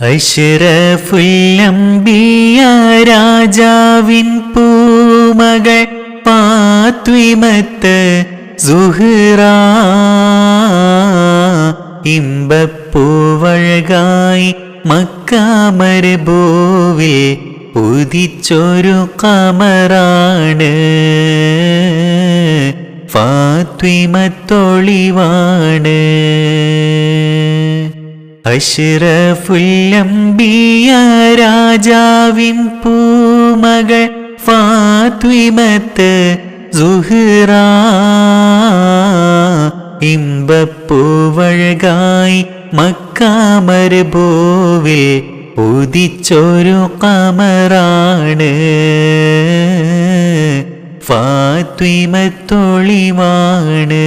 അഷ്റഫുല്ലംബിയ രാജാവിൻ പൂമകൾ പാത്വിമത്ത് സുഹ്റ. ഇമ്പപ്പൂവഴകായി മക്കാമരഭൂവിൽ ഉദിച്ചൊരു കമറാണ്. ഫാത്വിമത്തൊളിവാണ് അഷ്റഫുല്ലംബിയ രാജാവിൻ പൂമകൾ ഫാത്വിമത്ത് സുഹ്റ. ഇമ്പപ്പൂവഴകായി മക്കാമരുഭൂവിൽ ഉദിച്ചൊരു കമറാണ്. ഫാത്വിമത്തൊളിവാണ്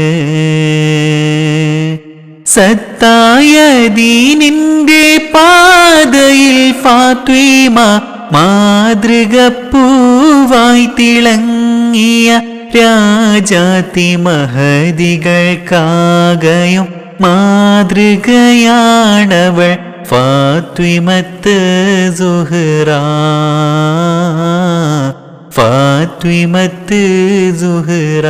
സത്തായ ദീനിന്റെ പാതയിൽ ഫാത്വീമ മാതൃക പൂവായി തിളങ്ങിയ രാജാതി മഹതികൾക്കാകയും മാതൃകയാണവൾ ഫാത്വിമത്ത് സുഹറ. ഫാത്വിമത്ത് സുഹ്റ.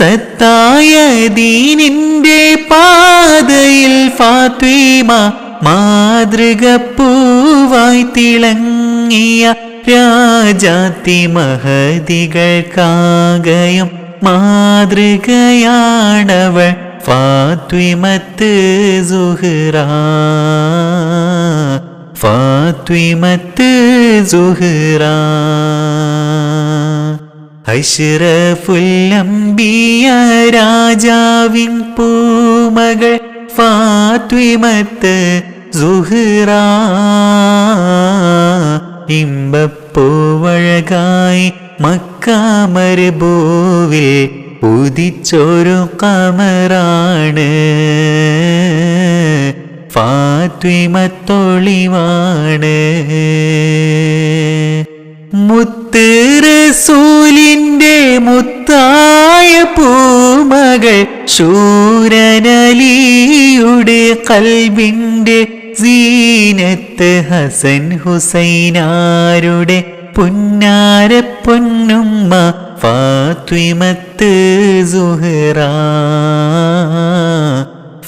സത്തായ ദീനിന്റെ പാതയിൽ ഫാത്വീമ മാതൃക പൂവായി തിളങ്ങിയ രാജാത്തി മഹതികൾക്കാകയും മാതൃകയാണവൾ ഫാത്വിമത്ത് സുഹ്റ. ഫാത്വിമത്ത് സുഹ്റ. അഷ്റഫുല്ലംബിയ രാജാവിൻ പൂമകൾ ഫാത്വിമത്ത് സുഹ്റ. ഇമ്പപ്പൂവഴകായി മക്കാമരുഭൂവിൽ ഉദിച്ചൊരു കമറാണ്. ഫാത്വിമത്തൊളിവാണ് മുത്ത് റസൂലിന്റെ മുത്തായ പൂമകൾ ശൂരനലിയുടെ കൽവിന്റെ സീനത്ത് ഹസൻ ഹുസൈനാരുടെ പുന്നാര പൊന്നുമ്മ ഫാത്വിമത്ത് സുഹറ.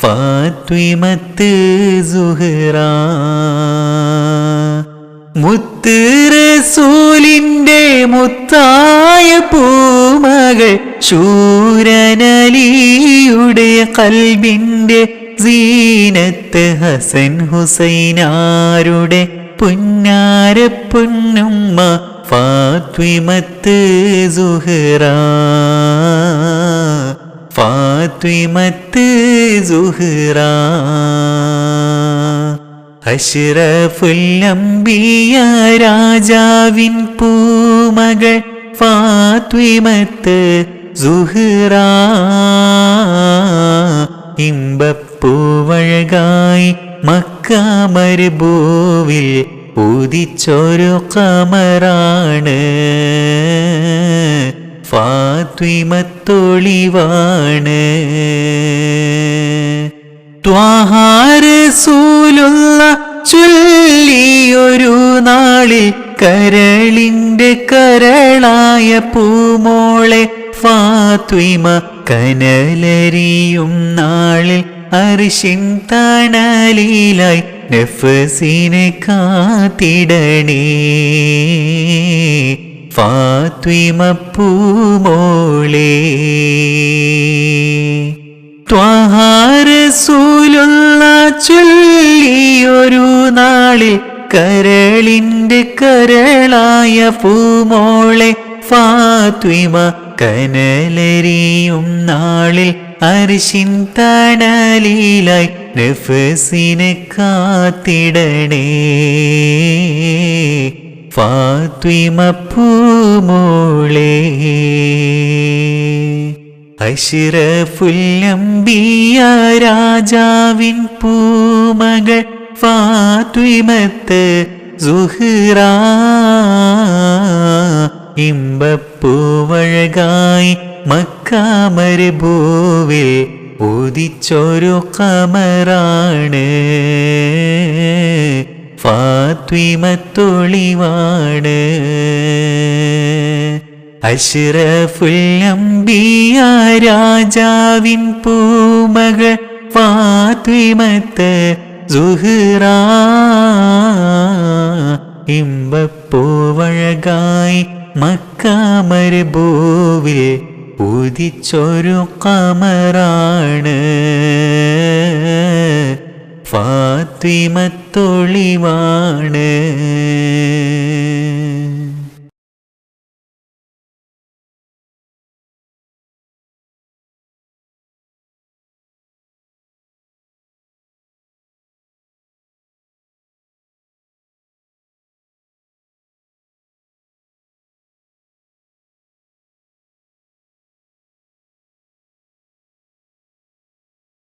ഫാത്വിമത്ത് സുഹ്റ. മുത്തായ പൂമകൾ ശൂരനലിയുടെ കൽവിന്റെ സീനത്ത് ഹസൻ ഹുസൈനാരുടെ പുന്നാര പൊന്നുമ്മ ഫാത്വിമത്ത് സുഹറ. ഫാത്വിമത്ത് സുഹറ. അഷ്റഫുല്ലംബിയ രാജാവിൻ പൂമകൾ ഫാത്വിമത്ത് സുഹറ ഇമ്പപ്പൂവഴകായി മക്കാമരുഭൂവിൽ ഉദിച്ചൊരു കമറാണ്. ഫാത്വിമത്തൊളിവാണ്. ത്വാഹാരസൂലുള്ള ചൊല്ലിയൊരു നാളിൽ കരളിന്റെ കരളായ പൂമോളെ ഫാത്വിമ കനലരിയും നാളിൽ അരിശിൻ തണലിലായി നഫസിനെ കാത്തിടണേ. ഫാത്വിമ പൂമോളെ ത്വാഹാരസൂലുള്ള ചൊല്ലിയൊരു നാളിൽ കരളിന്റെ കരളായ പൂമോളെ ഫാത്വിമ കനലരിയും നാളിൽ അരിശിൻ തണലിലായി നഫസിനെ കാത്തിടണേ. ഫാത്വിമ പൂമോളേ അഷ്റഫുല്ലംബിയ രാജാവിൻ പൂമകൾ ഫാത്വിമത്ത് സുഹ്റ ഇമ്പപ്പൂവഴകായി മക്കാമരുഭൂവിൽ ഉദിച്ചൊരു കമറാണ്. ഫാത്വിമത്തൊളിവാണ് അഷ്റഫുല്ലംബിയ രാജാവിൻ പൂമകൾ ഫാത്വിമത്ത് സുഹ്റ ഇമ്പപ്പൂവഴകായി മക്കാമരുഭൂവിൽ ഉദിച്ചൊരു കമറാണ്. ഫാത്തിമത്തൊളിവാണ്